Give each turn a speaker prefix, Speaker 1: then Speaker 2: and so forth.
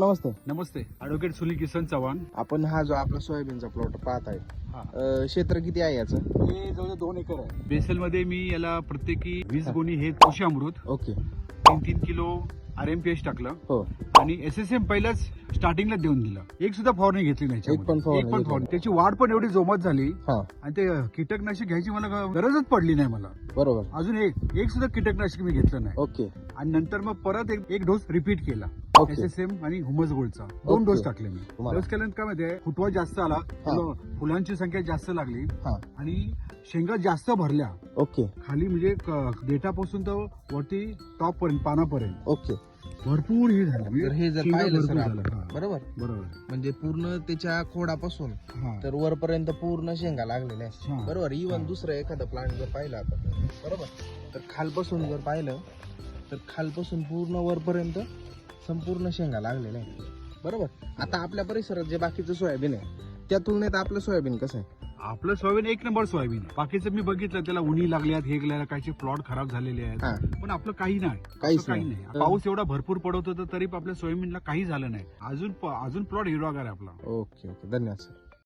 Speaker 1: नमस्ते.
Speaker 2: नमस्ते. ॲडव्होकेट सुनील किसन चव्हाण.
Speaker 1: आपण हा जो आपला सोयाबीनचा प्लॉट पाहत आहे
Speaker 2: हा.
Speaker 1: अं, क्षेत्र किती आहे याचं?
Speaker 2: हे जवळजवळ दोन एकर आहे. बेसलमध्ये मी याला प्रत्येकी वीस गोणी हे कृषी अमृत
Speaker 1: ओके.
Speaker 2: तीन तीन kilo R M P H टाकलं
Speaker 1: हो.
Speaker 2: आणि एस एस एम पहिल्याच स्टार्टिंगला देऊन दिलं. एक सुद्धा फवारणी घेतली नाही
Speaker 1: एक पण फवारणी
Speaker 2: एक पण
Speaker 1: घेतली
Speaker 2: त्याची वाढ पण एवढी जोमात झाली
Speaker 1: हा.
Speaker 2: आणि ते कीटकनाशक घ्यायची मला गरजच पडली नाही मला.
Speaker 1: बरोबर.
Speaker 2: अजून एक एक सुद्धा कीटकनाशक मी घेतलं नाही.
Speaker 1: ओके.
Speaker 2: आणि नंतर मग परत एक एक डोस रिपीट केला.
Speaker 1: ओके.
Speaker 2: एस एस एम आणि हुमस गोल्डचा दोन. डोस टाकले मी.
Speaker 1: तुम्हाला.
Speaker 2: डोस केल्यानंतर काय माहितीये फुटवा जास्त आला फुलं- फुलांची संख्या जास्त लागली
Speaker 1: हा.
Speaker 2: आणि शेंगा जास्त भरल्या.
Speaker 1: ओके
Speaker 2: खाली म्हणजे क- देठापासून तर वरती टॉप पर्यंत पानापर्यंत.
Speaker 1: ओके
Speaker 2: भरपूर हे झालं. म्हणजे
Speaker 1: तर हे जर
Speaker 2: शेंगा
Speaker 1: पाहिलं सर
Speaker 2: भरपूर
Speaker 1: आपण,
Speaker 2: झालं. हा,
Speaker 1: बरोबर?
Speaker 2: बरोबर.
Speaker 1: म्हणजे पूर्ण त्याच्या खोडापासून
Speaker 2: हा.
Speaker 1: तर वरपर्यंत पूर्ण शेंगा लागलेल्या आहेत. बरोबर? इवन. दुसरं एखादं प्लांट जर पाहिलं आपण. बरोबर? तर खालपासून जर पाहिलं तर खालपासून पूर्ण वरपर्यंत संपूर्ण शेंगा लागलेल्या आहेत. बरोबर? आता आपल्या परिसरात जे बाकीचं सोयाबीन आहे त्या तुलनेत आपलं सोयाबीन कसं आहे?
Speaker 2: आपलं सोयाबीन एक नंबर सोयाबीन. बाकीचं मी बघितलं त्याला उन्ही लागल्यात हे लागल्या काही प्लॉट खराब झालेले आहेत. पण आपलं काही नाही.
Speaker 1: काहीच
Speaker 2: काही
Speaker 1: नाही.
Speaker 2: नाही. पाऊस एवढा भरपूर पडत होता तरी आपल्या सोयाबीनला काही झालं नाही. अजून प- अजून प्लॉट हिरवागार आहे आपला.
Speaker 1: Okay okay. धन्यवाद सर.